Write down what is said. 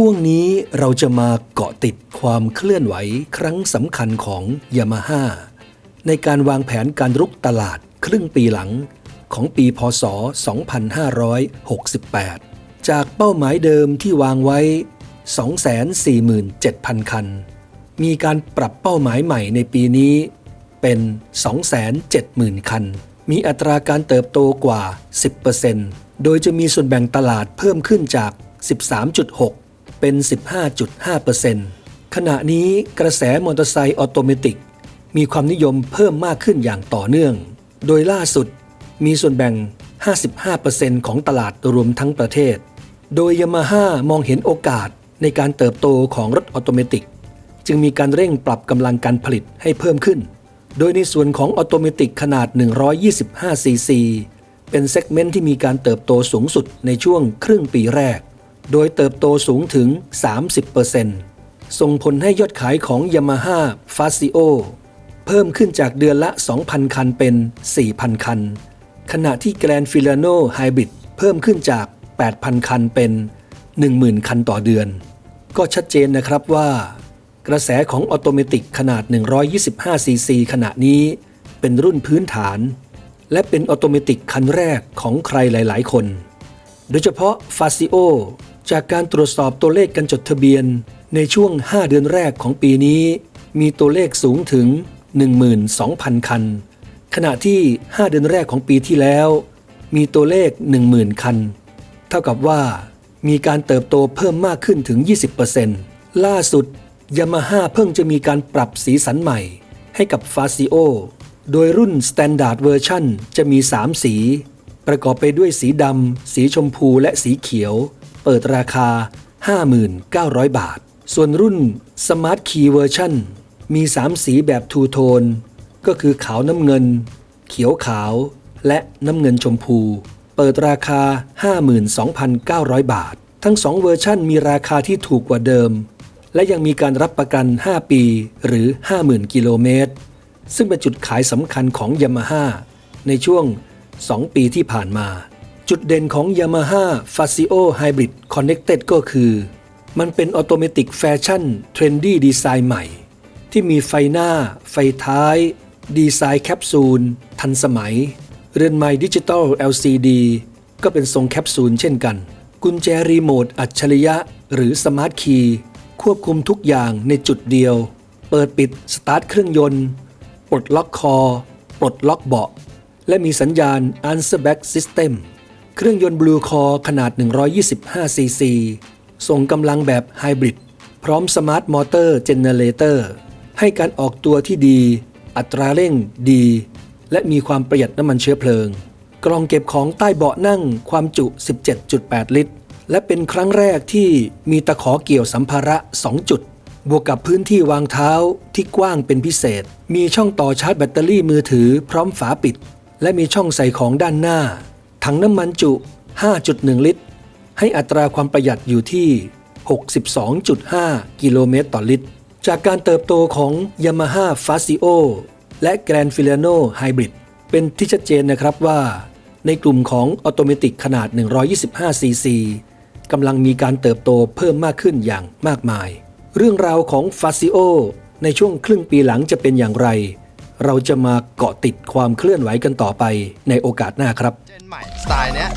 ช่วงนี้เราจะมาเกาะติดความเคลื่อนไหวครั้งสำคัญของยามาฮ่าในการวางแผนการรุกตลาดครึ่งปีหลังของปีพศ 2568 จากเป้าหมายเดิมที่วางไว้ 247,000 คัน มีการปรับเป้าหมายใหม่ในปีนี้เป็น 270,000 คัน มีอัตราการเติบโตกว่า 10%โดยจะมีส่วนแบ่งตลาดเพิ่มขึ้นจาก 13.6 เป็น 15.5%ขณะนี้กระแสมอเตอร์ไซค์ออโตเมติก มีความนิยมเพิ่มมากขึ้นอย่างต่อเนื่อง โดยล่าสุดมีส่วนแบ่ง 55%ของตลาดรวมทั้งประเทศ โดยยามาฮ่ามองเห็นโอกาสในการเติบโตของรถออโตเมติก จึงมีการเร่งปรับกำลังการผลิตให้เพิ่มขึ้น โดยในส่วนของออโตเมติกขนาด 125ซีซีเป็นเซกเมนต์ที่มีการเติบโตสูงสุดในช่วงครึ่งปีแรก โดยเติบโตสูงถึง 30%ส่งผลให้ยอดขายของ Yamaha f a s i o เพิ่มขึ้นจากเดือนละ 2,000 คันเป็น 4,000 คัน ขณะที่ Grand Filano Hybrid เพิ่มขึ้นจาก 8,000 คันเป็น 10,000 คันต่อเดือน ก็ชัดเจนนะครับว่า กระแสของออโตเมติกขนาด 125 ซีซีขณะนี้เป็นรุ่นพื้นฐาน และเป็นออโตเมติกคันแรกของใครหลาย ๆ คน โดยเฉพาะ f a s i o จากการตรวจสอบตัวเลขการจดทะเบียนในช่วง 5 เดือนแรกของปีนี้ มีตัวเลขสูงถึง 12,000 คัน ขณะที่ 5 เดือนแรกของปีที่แล้ว มีตัวเลข 10,000 คัน เท่ากับว่ามีการเติบโตเพิ่มมากขึ้นถึง 20%ล่าสุดยามาฮ่าเพิ่งจะมีการปรับสีสันใหม่ ให้กับ f a s i o โดยรุ่น Standard Version จะมี 3 สี ประกอบไปด้วยสีดำ สีชมพูและสีเขียว เปิดราคา 59,000 บาท ส่วนรุ่น Smart Key Version มี 3 สีแบบทูโทน ก็คือขาวน้ำเงิน เขียวขาว และน้ำเงินชมพู เปิดราคา 52,900 บาท ทั้ง 2 เวอร์ชั่นมีราคาที่ถูกกว่าเดิม และยังมีการรับประกัน 5 ปีหรือ 50,000 กิโลเมตร ซึ่งเป็นจุดขายสำคัญของ Yamaha ในช่วง 2 ปีที่ผ่านมา จุดเด่นของ Yamaha f a s i o Hybrid Connected ก็คือ มันเป็นออโตเมติกแฟชั่นเทรนดี้ดีไซน์ใหม่ ที่มีไฟหน้า ไฟท้าย ดีไซน์แคปซูล ทันสมัย เรือนไม้ดิจิตอล LCD ก็เป็นทรงแคปซูลเช่นกัน กุญแจรีโมทอัจฉริยะ หรือสมาร์ทคีย์ควบคุมทุกอย่างในจุดเดียว เปิดปิดสตาร์ทเครื่องยนต์ ปลดล็อกคอ ปลดล็อกเบาะ และมีสัญญาณ Answer Back System เครื่องยนต์ Blue Core ขนาด 125 ซีซี ส่งกำลังแบบไฮบริด พร้อมสมาร์ทมอเตอร์เจเนเรเตอร์ ให้การออกตัวที่ดี อัตราเร่งดี และมีความประหยัดน้ำมันเชื้อเพลิง กล่องเก็บของใต้เบาะนั่งความจุ 17.8 ลิตร และเป็นครั้งแรกที่มีตะขอเกี่ยวสัมภาระ 2 จุด บวกกับพื้นที่วางเท้าที่กว้างเป็นพิเศษ มีช่องต่อชาร์จแบตเตอรี่มือถือพร้อมฝาปิด และมีช่องใส่ของด้านหน้า ถังน้ำมันจุ 5.1 ลิตร ให้อัตราความประหยัดอยู่ที่ 62.5 กิโลเมตรต่อลิตร จากการเติบโตของ Yamaha f a s i o และ Grand Filano Hybrid เป็นที่ชัดเจนนะครับว่า ในกลุ่มของออโตเมติกขนาด 125 ซีซีกำลังมีการเติบโตเพิ่มมากขึ้นอย่างมากมาย เรื่องราวของ f a s i o ในช่วงครึ่งปีหลังจะเป็นอย่างไร เราจะมาเกาะติดความเคลื่อนไหวกันต่อไปในโอกาสหน้าครับ เจนใหม่สไตล์เนี้ย